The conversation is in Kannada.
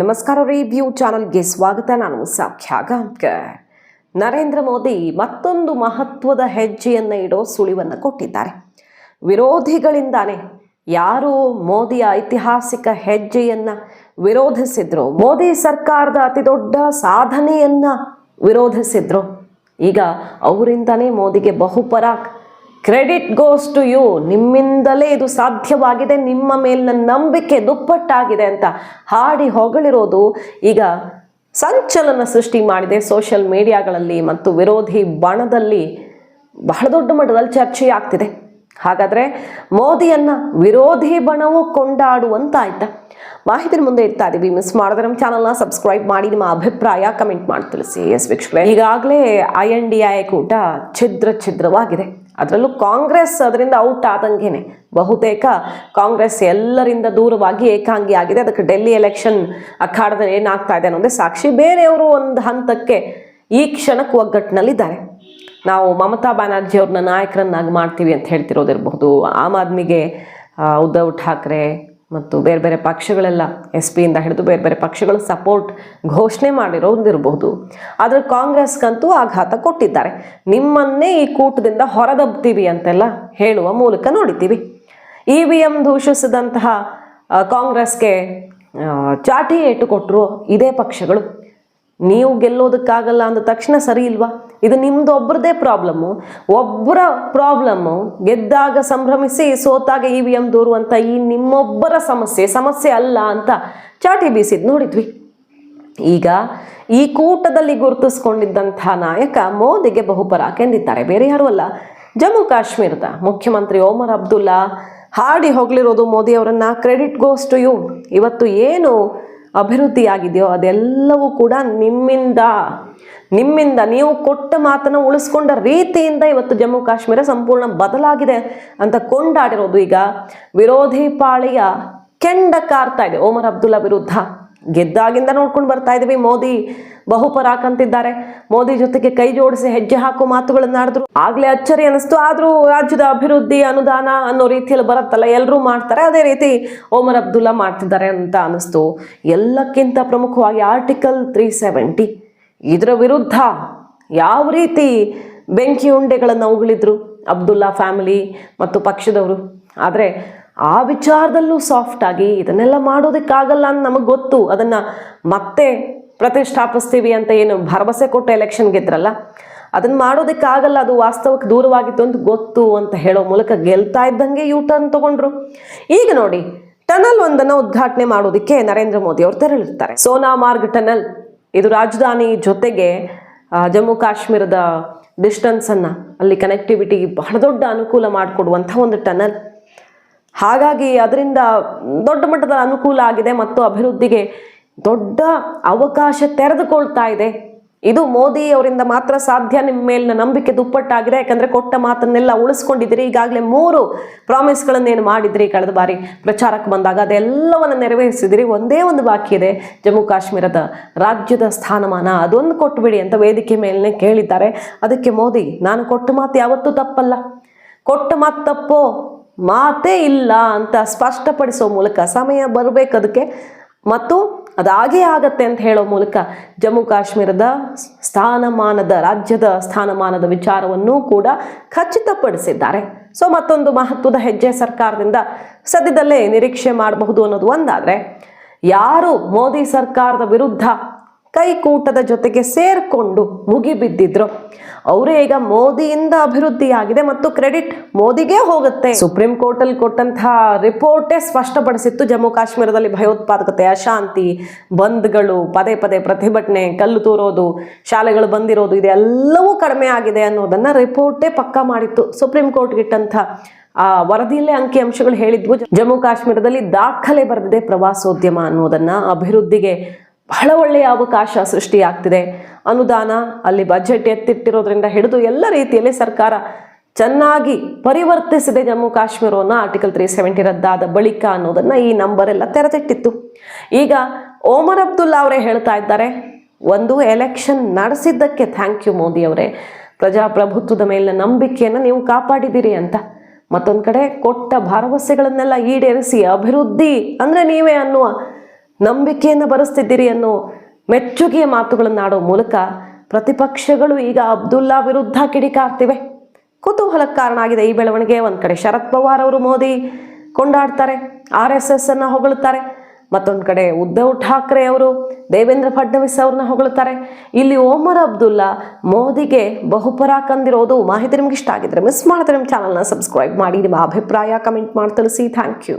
ನಮಸ್ಕಾರ ರಿವ್ಯೂ ಚಾನಲ್ಗೆ ಸ್ವಾಗತ. ನಾನು ಸಾಖ್ಯ ನರೇಂದ್ರ ಮೋದಿ ಮತ್ತೊಂದು ಮಹತ್ವದ ಹೆಜ್ಜೆಯನ್ನು ಇಡೋ ಸುಳಿವನ್ನು ಕೊಟ್ಟಿದ್ದಾರೆ. ವಿರೋಧಿಗಳಿಂದಾನೇ ಯಾರು ಮೋದಿಯ ಐತಿಹಾಸಿಕ ಹೆಜ್ಜೆಯನ್ನು ವಿರೋಧಿಸಿದ್ರು, ಮೋದಿ ಸರ್ಕಾರದ ಅತಿದೊಡ್ಡ ಸಾಧನೆಯನ್ನ ವಿರೋಧಿಸಿದ್ರು, ಈಗ ಅವರಿಂದನೇ ಮೋದಿಗೆ ಬಹುಪರ ಕ್ರೆಡಿಟ್ ಗೋಸ್ ಟು ಯು ನಿಮ್ಮಿಂದಲೇ ಇದು ಸಾಧ್ಯವಾಗಿದೆ. ನಿಮ್ಮ ಮೇಲಿನ ನಂಬಿಕೆ ದುಪ್ಪಟ್ಟಾಗಿದೆ ಅಂತ ಹಾಡಿ ಹೊಗಳಿರೋದು ಈಗ ಸಂಚಲನ ಸೃಷ್ಟಿ ಮಾಡಿದೆ ಸೋಷಿಯಲ್ ಮೀಡಿಯಾಗಳಲ್ಲಿ ಮತ್ತು ವಿರೋಧಿ ಬಣದಲ್ಲಿ ಬಹಳ ದೊಡ್ಡ ಮಟ್ಟದಲ್ಲಿ ಚರ್ಚೆ ಆಗ್ತಿದೆ. ಹಾಗಾದರೆ ಮೋದಿಯನ್ನು ವಿರೋಧಿ ಬಣವು ಕೊಂಡಾಡುವಂತಾಯ್ತಾ? ಮಾಹಿತಿ ಮುಂದೆ ಇಡ್ತಾ ಇದೀವಿ. ಮಿಸ್ ಮಾಡಿದ್ರೆ ನಮ್ಮ ಚಾನಲ್ನ ಸಬ್ಸ್ಕ್ರೈಬ್ ಮಾಡಿ, ನಿಮ್ಮ ಅಭಿಪ್ರಾಯ ಕಮೆಂಟ್ ಮಾಡಿ ತಿಳಿಸಿ. ಎಸ್ ವೀಕ್ಷಕರೇ, ಈಗಾಗಲೇ ಐ ಎನ್ ಡಿ ಐ ಕೂಟ ಛಿದ್ರ ಛಿದ್ರವಾಗಿದೆ. ಅದರಲ್ಲೂ ಕಾಂಗ್ರೆಸ್ ಅದರಿಂದ ಔಟ್ ಆದಂಗೆನೆ. ಬಹುತೇಕ ಕಾಂಗ್ರೆಸ್ ಎಲ್ಲರಿಂದ ದೂರವಾಗಿ ಏಕಾಂಗಿ ಆಗಿದೆ. ಅದಕ್ಕೆ ಡೆಲ್ಲಿ ಎಲೆಕ್ಷನ್ ಅಖಾಡದಲ್ಲಿ ಏನಾಗ್ತಾ ಇದೆ ಅನ್ನೋದೇ ಸಾಕ್ಷಿ. ಬೇರೆಯವರು ಒಂದು ಹಂತಕ್ಕೆ ಈ ಕ್ಷಣಕ್ಕೆ ಒಗ್ಗಟ್ಟಿನಲ್ಲಿದ್ದಾರೆ. ನಾವು ಮಮತಾ ಬ್ಯಾನರ್ಜಿ ಅವ್ರನ್ನ ನಾಯಕರನ್ನಾಗಿ ಮಾಡ್ತೀವಿ ಅಂತ ಹೇಳ್ತಿರೋದಿರಬಹುದು. ಆಮ್ ಆದ್ಮಿಗೆ ಉದ್ಧವ್ ಠಾಕ್ರೆ ಮತ್ತು ಬೇರೆ ಬೇರೆ ಪಕ್ಷಗಳೆಲ್ಲ ಎಸ್ ಪಿಯಿಂದ ಹಿಡಿದು ಬೇರೆ ಬೇರೆ ಪಕ್ಷಗಳು ಸಪೋರ್ಟ್ ಘೋಷಣೆ ಮಾಡಿರೋದಿರಬಹುದು ಆದರೆ ಕಾಂಗ್ರೆಸ್ಗಂತೂ ಆಘಾತ ಕೊಟ್ಟಿದ್ದಾರೆ. ನಿಮ್ಮನ್ನೇ ಈ ಕೂಟದಿಂದ ಹೊರದಬ್ತೀವಿ ಅಂತೆಲ್ಲ ಹೇಳುವ ಮೂಲಕ ನೋಡಿದ್ದೀವಿ. ಇ ವಿ ಎಂ ದೂಷಿಸಿದಂತಹ ಕಾಂಗ್ರೆಸ್ಗೆ ಚಾಟಿ ಏಟು ಕೊಟ್ಟರು ಇದೇ ಪಕ್ಷಗಳು. ನೀವು ಗೆಲ್ಲೋದಕ್ಕಾಗಲ್ಲ ಅಂದ ತಕ್ಷಣ ಸರಿ ಇಲ್ವಾ? ಇದು ನಿಮ್ದು ಒಬ್ಬರದೇ ಪ್ರಾಬ್ಲಮ್ಮು ಒಬ್ಬರ ಪ್ರಾಬ್ಲಮ್ಮು ಗೆದ್ದಾಗ ಸಂಭ್ರಮಿಸಿ ಸೋತಾಗ ಇ ವಿ ಎಂ ದೂರುವಂಥ ಈ ನಿಮ್ಮೊಬ್ಬರ ಸಮಸ್ಯೆ ಸಮಸ್ಯೆ ಅಲ್ಲ ಅಂತ ಚಾಟಿ ಬೀಸಿದ್ದು ನೋಡಿದ್ವಿ. ಈಗ ಈ ಕೂಟದಲ್ಲಿ ಗುರುತಿಸ್ಕೊಂಡಿದ್ದಂಥ ನಾಯಕ ಮೋದಿಗೆ ಬಹುಪರಾಕೆಂದಿದ್ದಾರೆ ಬೇರೆ ಯಾರು ಅಲ್ಲ. ಜಮ್ಮು ಕಾಶ್ಮೀರದ ಮುಖ್ಯಮಂತ್ರಿ ಓಮರ್ ಅಬ್ದುಲ್ಲಾ ಹಾಡಿ ಹೋಗ್ಲಿರೋದು ಮೋದಿ ಅವರನ್ನ ಕ್ರೆಡಿಟ್ ಗೋಸ್ ಟು ಯು. ಇವತ್ತು ಏನು ಅಭಿವೃದ್ಧಿ ಆಗಿದೆಯೋ ಅದೆಲ್ಲವೂ ಕೂಡ ನಿಮ್ಮಿಂದ ನಿಮ್ಮಿಂದ ನೀವು ಕೊಟ್ಟ ಮಾತನ್ನು ಉಳಿಸ್ಕೊಂಡ ರೀತಿಯಿಂದ ಇವತ್ತು ಜಮ್ಮು ಕಾಶ್ಮೀರ ಸಂಪೂರ್ಣ ಬದಲಾಗಿದೆ ಅಂತ ಕೊಂಡಾಡಿರೋದು ಈಗ ವಿರೋಧಿ ಪಾಳಿಯ ಕೆಂಡ ಕಾರ್ತಾ ಇದೆ, ಓಮರ್ ಅಬ್ದುಲ್ಲಾ ವಿರುದ್ಧ. ಗೆದ್ದಾಗಿಂದ ನೋಡ್ಕೊಂಡು ಬರ್ತಾ ಇದೀವಿ ಮೋದಿ ಬಹುಪರಾಕಂತಿದ್ದಾರೆ ಮೋದಿ ಜೊತೆಗೆ ಕೈ ಜೋಡಿಸಿ ಹೆಜ್ಜೆ ಹಾಕೋ ಮಾತುಗಳನ್ನ ಆಡಿದ್ರು. ಆಗ್ಲೇ ಅಚ್ಚರಿ ಅನಿಸ್ತು. ಆದ್ರೂ ರಾಜ್ಯದ ಅಭಿವೃದ್ಧಿ, ಅನುದಾನ ಅನ್ನೋ ರೀತಿಯಲ್ಲಿ ಬರುತ್ತಲ್ಲ ಎಲ್ಲರೂ ಮಾಡ್ತಾರೆ. ಅದೇ ರೀತಿ ಓಮರ್ ಅಬ್ದುಲ್ಲಾ ಮಾಡ್ತಿದ್ದಾರೆ ಅಂತ ಅನಿಸ್ತು. ಎಲ್ಲಕ್ಕಿಂತ ಪ್ರಮುಖವಾಗಿ ಆರ್ಟಿಕಲ್ ತ್ರೀ ಸೆವೆಂಟಿ. ಇದರ ವಿರುದ್ಧ ಯಾವ ರೀತಿ ಬೆಂಕಿ ಉಂಡೆಗಳನ್ನು ಉಗುಳಿದ್ರು ಅಬ್ದುಲ್ಲಾ ಫ್ಯಾಮಿಲಿ ಮತ್ತು ಪಕ್ಷದವರು. ಆದರೆ ಆ ವಿಚಾರದಲ್ಲೂ ಸಾಫ್ಟ್ ಆಗಿ ಇದನ್ನೆಲ್ಲ ಮಾಡೋದಕ್ಕಾಗಲ್ಲ ಅಂತ ನಮಗೆ ಗೊತ್ತು. ಅದನ್ನು ಮತ್ತೆ ಪ್ರತಿಷ್ಠಾಪಿಸ್ತೀವಿ ಅಂತ ಏನು ಭರವಸೆ ಕೊಟ್ಟು ಎಲೆಕ್ಷನ್ ಗೆದ್ರಲ್ಲ ಅದನ್ನು ಮಾಡೋದಕ್ಕಾಗಲ್ಲ, ಅದು ವಾಸ್ತವಕ್ಕೆ ದೂರವಾಗಿತ್ತು ಅಂತ ಗೊತ್ತು ಅಂತ ಹೇಳೋ ಮೂಲಕ ಗೆಲ್ತಾ ಇದ್ದಂಗೆ ಯೂ ಟರ್ನ್ ತಗೊಂಡ್ರು. ಈಗ ನೋಡಿ, ಟನಲ್ ಒಂದನ್ನು ಉದ್ಘಾಟನೆ ಮಾಡೋದಕ್ಕೆ ನರೇಂದ್ರ ಮೋದಿ ಅವರು ತೆರಳಿರ್ತಾರೆ. ಸೋನಾ ಮಾರ್ಗ್ ಟನಲ್, ಇದು ರಾಜಧಾನಿ ಜೊತೆಗೆ ಜಮ್ಮು ಕಾಶ್ಮೀರದ ಡಿಸ್ಟನ್ಸನ್ನು ಅಲ್ಲಿ ಕನೆಕ್ಟಿವಿಟಿ ಬಹಳ ದೊಡ್ಡ ಅನುಕೂಲ ಮಾಡಿಕೊಡುವಂಥ ಒಂದು ಟನಲ್. ಹಾಗಾಗಿ ಅದರಿಂದ ದೊಡ್ಡ ಮಟ್ಟದ ಅನುಕೂಲ ಆಗಿದೆ ಮತ್ತು ಅಭಿವೃದ್ಧಿಗೆ ದೊಡ್ಡ ಅವಕಾಶ ತೆರೆದುಕೊಳ್ತಾ ಇದೆ. ಇದು ಮೋದಿ ಅವರಿಂದ ಮಾತ್ರ ಸಾಧ್ಯ, ನಿಮ್ಮ ಮೇಲಿನ ನಂಬಿಕೆ ದುಪ್ಪಟ್ಟಾಗಿದೆ. ಯಾಕಂದರೆ ಕೊಟ್ಟ ಮಾತನ್ನೆಲ್ಲ ಉಳಿಸ್ಕೊಂಡಿದ್ದೀರಿ. ಈಗಾಗಲೇ ಮೂರು ಪ್ರಾಮಿಸ್ಗಳನ್ನೇನು ಮಾಡಿದ್ರಿ ಕಳೆದ ಬಾರಿ ಪ್ರಚಾರಕ್ಕೆ ಬಂದಾಗ, ಅದೆಲ್ಲವನ್ನು ನೆರವೇರಿಸಿದಿರಿ. ಒಂದೇ ಒಂದು ಬಾಕಿ ಇದೆ, ಜಮ್ಮು ಕಾಶ್ಮೀರದ ರಾಜ್ಯದ ಸ್ಥಾನಮಾನ. ಅದೊಂದು ಕೊಟ್ಟುಬಿಡಿ ಅಂತ ವೇದಿಕೆ ಮೇಲೇ ಕೇಳಿದ್ದಾರೆ. ಅದಕ್ಕೆ ಮೋದಿ, ನಾನು ಕೊಟ್ಟ ಮಾತು ಯಾವತ್ತೂ ತಪ್ಪಲ್ಲ. ಕೊಟ್ಟ ಮಾತು ತಪ್ಪೋ ಮಾತೇ ಇಲ್ಲ ಅಂತ ಸ್ಪಷ್ಟಪಡಿಸೋ ಮೂಲಕ, ಸಮಯ ಬರಬೇಕು ಅದಕ್ಕೆ. ಮತ್ತು ಅದಾಗೇ ಆಗತ್ತೆ ಅಂತ ಹೇಳೋ ಮೂಲಕ ಜಮ್ಮು ಕಾಶ್ಮೀರದ ಸ್ಥಾನಮಾನದ, ರಾಜ್ಯದ ಸ್ಥಾನಮಾನದ ವಿಚಾರವನ್ನು ಕೂಡ ಖಚಿತಪಡಿಸಿದ್ದಾರೆ. ಸೊ, ಮತ್ತೊಂದು ಮಹತ್ವದ ಹೆಜ್ಜೆ ಸರ್ಕಾರದಿಂದ ಸದ್ಯದಲ್ಲೇ ನಿರೀಕ್ಷೆ ಮಾಡಬಹುದು ಅನ್ನೋದು ಒಂದಾದರೆ, ಯಾರು ಮೋದಿ ಸರ್ಕಾರದ ವಿರುದ್ಧ ಕೈಕೂಟದ ಜೊತೆಗೆ ಸೇರ್ಕೊಂಡು ಮುಗಿಬಿದ್ದಿದ್ರು. ಅವರೇ ಈಗ ಮೋದಿಯಿಂದ ಅಭಿವೃದ್ಧಿಯಾಗಿದೆ ಮತ್ತು ಕ್ರೆಡಿಟ್ ಮೋದಿಗೆ ಹೋಗುತ್ತೆ. ಸುಪ್ರೀಂ ಕೋರ್ಟ್ ಅಲ್ಲಿ ಕೊಟ್ಟಂತಹ ರಿಪೋರ್ಟೇ ಸ್ಪಷ್ಟಪಡಿಸಿತ್ತು. ಜಮ್ಮು ಕಾಶ್ಮೀರದಲ್ಲಿ ಭಯೋತ್ಪಾದಕತೆ ಅಶಾಂತಿ ಬಂದ್ಗಳು, ಪದೇ ಪದೇ ಪ್ರತಿಭಟನೆ, ಕಲ್ಲು ತೂರೋದು, ಶಾಲೆಗಳು ಬಂದಿರೋದು, ಇದೆಲ್ಲವೂ ಕಡಿಮೆ ಆಗಿದೆ ಅನ್ನೋದನ್ನ ರಿಪೋರ್ಟೇ ಪಕ್ಕಾ ಮಾಡಿತ್ತು. ಸುಪ್ರೀಂ ಕೋರ್ಟ್ ಇಟ್ಟಂತ ಆ ವರದಿಯಲ್ಲೇ ಅಂಕಿ ಅಂಶಗಳು ಹೇಳಿದ್ವು. ಜಮ್ಮು ಕಾಶ್ಮೀರದಲ್ಲಿ ದಾಖಲೆ ಬರೆದಿದೆ ಪ್ರವಾಸೋದ್ಯಮ ಅನ್ನೋದನ್ನ ಅಭಿವೃದ್ಧಿಗೆ ಬಹಳ ಒಳ್ಳೆಯ ಅವಕಾಶ ಸೃಷ್ಟಿಯಾಗ್ತಿದೆ. ಅನುದಾನ, ಅಲ್ಲಿ ಬಜೆಟ್ ಎತ್ತಿಟ್ಟಿರೋದ್ರಿಂದ ಹಿಡಿದು ಎಲ್ಲ ರೀತಿಯಲ್ಲಿ ಸರ್ಕಾರ ಚೆನ್ನಾಗಿ ಪರಿವರ್ತಿಸಿದೆ ಜಮ್ಮು ಕಾಶ್ಮೀರವನ್ನು ಆರ್ಟಿಕಲ್ ತ್ರೀ ಸೆವೆಂಟಿ ರದ್ದಾದ ಬಳಿಕ ಅನ್ನೋದನ್ನ ಈ ನಂಬರ್ ಎಲ್ಲ ತೆರೆದಿಟ್ಟಿತ್ತು. ಈಗ ಓಮರ್ ಅಬ್ದುಲ್ಲಾ ಅವರೇ ಹೇಳ್ತಾ ಇದ್ದಾರೆ, ಒಂದು ಎಲೆಕ್ಷನ್ ನಡೆಸಿದ್ದಕ್ಕೆ ಥ್ಯಾಂಕ್ ಯು ಮೋದಿ ಅವರೇ. ಪ್ರಜಾಪ್ರಭುತ್ವದ ಮೇಲಿನ ನಂಬಿಕೆಯನ್ನು ನೀವು ಕಾಪಾಡಿದ್ದೀರಿ ಅಂತ. ಮತ್ತೊಂದು ಕಡೆ ಕೊಟ್ಟ ಭರವಸೆಗಳನ್ನೆಲ್ಲ ಈಡೇರಿಸಿ ಅಭಿವೃದ್ಧಿ ಅಂದರೆ ನೀವೇ ಅನ್ನುವ ನಂಬಿಕೆಯನ್ನು ಬರೆಸ್ತಿದ್ದೀರಿ ಅನ್ನೋ ಮೆಚ್ಚುಗೆಯ ಮಾತುಗಳನ್ನಾಡೋ ಮೂಲಕ ಪ್ರತಿಪಕ್ಷಗಳು ಈಗ ಅಬ್ದುಲ್ಲಾ ವಿರುದ್ಧ ಕಿಡಿಕಾರ್ತಿವೆ. ಕುತೂಹಲಕ್ಕೆ ಕಾರಣ ಆಗಿದೆ ಈ ಬೆಳವಣಿಗೆ. ಒಂದು ಕಡೆ ಶರದ್ ಪವಾರ್ ಅವರು ಮೋದಿ ಕೊಂಡಾಡ್ತಾರೆ, ಆರ್ ಎಸ್ ಎಸ್ ಅನ್ನ ಹೊಗಳುತ್ತಾರೆ ಮತ್ತೊಂದು ಕಡೆ ಉದ್ಧವ್ ಠಾಕ್ರೆ ಅವರು, ದೇವೇಂದ್ರ ಫಡ್ನವೀಸ್ ಅವ್ರನ್ನ ಹೊಗಳುತ್ತಾರೆ ಇಲ್ಲಿ ಓಮರ್ ಅಬ್ದುಲ್ಲಾ ಮೋದಿಗೆ ಬಹುಪರ ಕಂದಿರೋದು. ಮಾಹಿತಿ ನಿಮ್ಗೆ ಇಷ್ಟ ಆಗಿದ್ರೆ ಮಿಸ್ ಮಾಡಿದ್ರೆ ನಿಮ್ಮ ಚಾನಲ್ನ ಸಬ್ಸ್ಕ್ರೈಬ್ ಮಾಡಿ. ನಿಮ್ಮ ಅಭಿಪ್ರಾಯ ಕಮೆಂಟ್ ಮಾಡಿ ತಿಳಿಸಿ ಥ್ಯಾಂಕ್ ಯು